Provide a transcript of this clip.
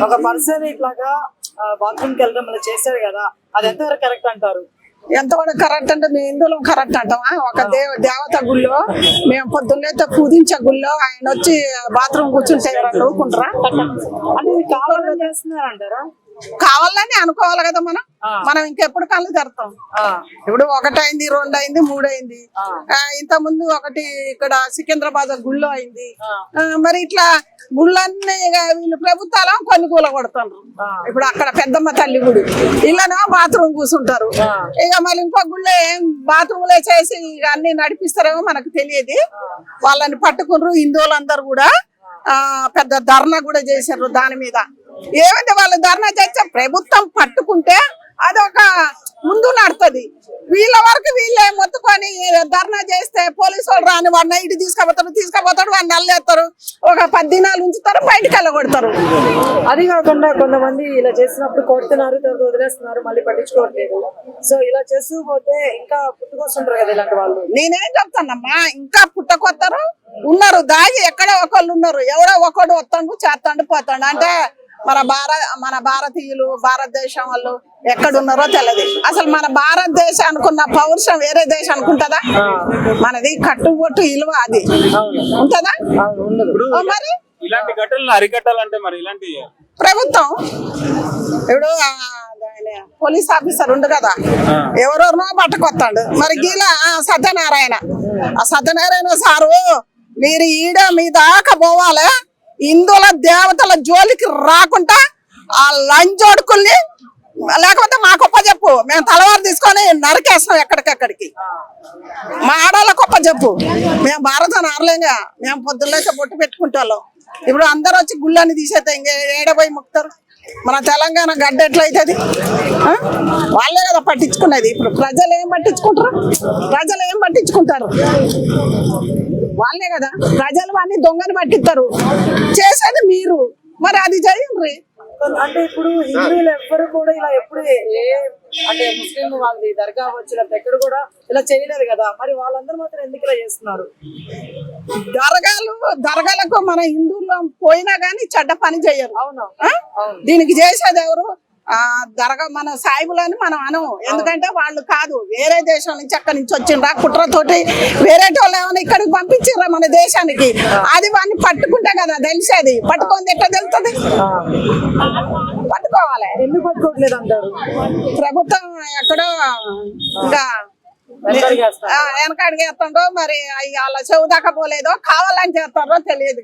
ఒక పర్సన్ ఇట్లాగా బాత్రూమ్కి వెళ్ళడం అలా చేశారు కదా అది ఎంతవరకు కరెక్ట్ అంటారు? ఎంతవరకు కరెక్ట్ అంటే మేము హిందువులు కరెక్ట్ అంటామా ఒక దేవ దేవత గుళ్ళో మేము పొద్దున్నైతే పూజించే గుళ్ళో ఆయన వచ్చి బాత్రూమ్ కూర్చుంటే ఊరుకుంటారా? అంటే కావాలని చేస్తున్నారు అంటారా కావాలని అనుకోవాలి కదా మనం. మనం ఇంకెప్పుడు కళ్ళు తెరతాం. ఇప్పుడు ఒకటైంది రెండు అయింది మూడు అయింది ఇంత ముందు ఒకటి ఇక్కడ సికింద్రాబాద్ గుళ్ళో అయింది. మరి ఇట్లా గుళ్ళన్నీ వీళ్ళు ప్రభుత్వాలు కొన్ని కూల ఇప్పుడు అక్కడ పెద్దమ్మ తల్లి గుడి. ఇళ్ళనో బాత్రూమ్ కూర్చుంటారు ఇక మళ్ళీ ఇంకో గుళ్ళో ఏం బాత్రూమ్లే చేసి ఇక అన్ని నడిపిస్తారేమో మనకు తెలియదు. వాళ్ళని పట్టుకున్నారు హిందువులందరూ కూడా. పెద్ద ధర్నా కూడా చేశారు దాని మీద. ఏమంటే వాళ్ళు ధర్నా చేస్తే ప్రభుత్వం పట్టుకుంటే అదొక ముందు నడుతుంది. వీళ్ళ వరకు వీళ్ళే మొత్తుకొని ధర్నా చేస్తే పోలీసు వాళ్ళు రాని వాడిని ఇటు తీసుకుపోతారు తీసుకుపోతాడు వాడిని నల్లేస్తారు. ఒక పది దినాలు ఉంచుతారు బయటకు వెళ్ళగొడతారు. అది కాకుండా కొంతమంది ఇలా చేసినప్పుడు కొడుతున్నారు తర్వాత వదిలేస్తున్నారు మళ్ళీ పట్టించుకోవట్లేదు. సో ఇలా చేస్తూ పోతే ఇంకా పుట్టుకొస్తుంటారు కదా ఇలాంటి వాళ్ళు. నేనేం చెప్తానమ్మా ఇంకా పుట్టకొత్తరు ఉన్నారు. దాగి ఎక్కడో ఒకళ్ళు ఉన్నారు. ఎవడో ఒకడు వస్తాడు చేస్తాడు పోతాడు. అంటే మన భార మన భారతీయులు భారతదేశం వాళ్ళు ఎక్కడున్నారో తెలియదు అసలు మన భారతదేశం అనుకున్న పౌరుషం వేరే దేశం అనుకుంటుందా? మనది కట్టుబొట్టు ఇలువ అది. ఉంటుందా? మరి? ఇలాంటి ఘటనలు అరికట్టాలంటే మరి ఇలాంటి ప్రభుత్వం ఇప్పుడు పోలీస్ ఆఫీసర్ ఉండు కదా? ఎవరెవరినో పట్టుకొస్తాడు. మరి గీల సత్యనారాయణ. ఆ సత్యనారాయణ సారు మీరు ఈడ మీ దాకా పోవాలి? హిందువుల దేవతల జోలికి రాకుండా ఆ లంచోడుకుల్ని లేకపోతే మా గొప్ప చెప్పు. మేము తలవారు తీసుకొని నరికేస్తాం ఎక్కడికెక్కడికి. మా ఆడవాళ్ళ గొప్ప చెప్పు. మేము భారతం ఆరలేంగా. మేము పొద్దులేక బొట్టు పెట్టుకుంటాం ఇప్పుడు అందరూ వచ్చి గుళ్ళని తీసేస్తే ఇంకా ఏడబోయి ముక్తారు మన తెలంగాణ గడ్డ ఎట్లయితుంది? వాళ్ళే కదా పట్టించుకునేది ఇప్పుడు ప్రజలు ఏం పట్టించుకుంటారు? ప్రజలు ఏం పట్టించుకుంటారు? వాళ్ళే కదా. ప్రజలు అన్ని దొంగని పట్టిస్తారు. చేసేది మీరు. మరి అది చేయండి అంటే ఇప్పుడు హిందువులు ఎవ్వరు కూడా ఇలా ఎప్పుడు ఏ అంటే ముస్లిం వాళ్ళది దర్గా వచ్చి లేకపోతే ఎక్కడ కూడా ఇలా చేయలేదు కదా. మరి వాళ్ళందరూ మాత్రం ఎందుకు ఇలా చేస్తున్నారు? దర్గాలు దర్గాలకు మన హిందువుల్లో పోయినా గానీ చెడ్డ పని చేయరు. అవును? దీనికి చేసేది ఎవరు? దర్గా మన సాయిబులని మనం అనము. ఎందుకంటే వాళ్ళు కాదు. వేరే దేశం నుంచి అక్కడి నుంచి వచ్చిండ్రా కుట్రతోటి వేరే వాళ్ళు ఏమైనా ఇక్కడికి పంపించారా మన దేశానికి? అది వాడిని పట్టుకుంటే కదా తెలిసేది. పట్టుకుంది ఎట్లా తెలుస్తుంది? పట్టుకోవాలి. ఎందుకు పట్టుకోవట్లేదు అంటారు? ప్రభుత్వం ఎక్కడో ఇంకా వెనకడుగు వేస్తారు. వెనక అడిగేస్తుండో మరి వాళ్ళ చెవు దాకా పోలేదో కావాలని చేస్తారో తెలియదు.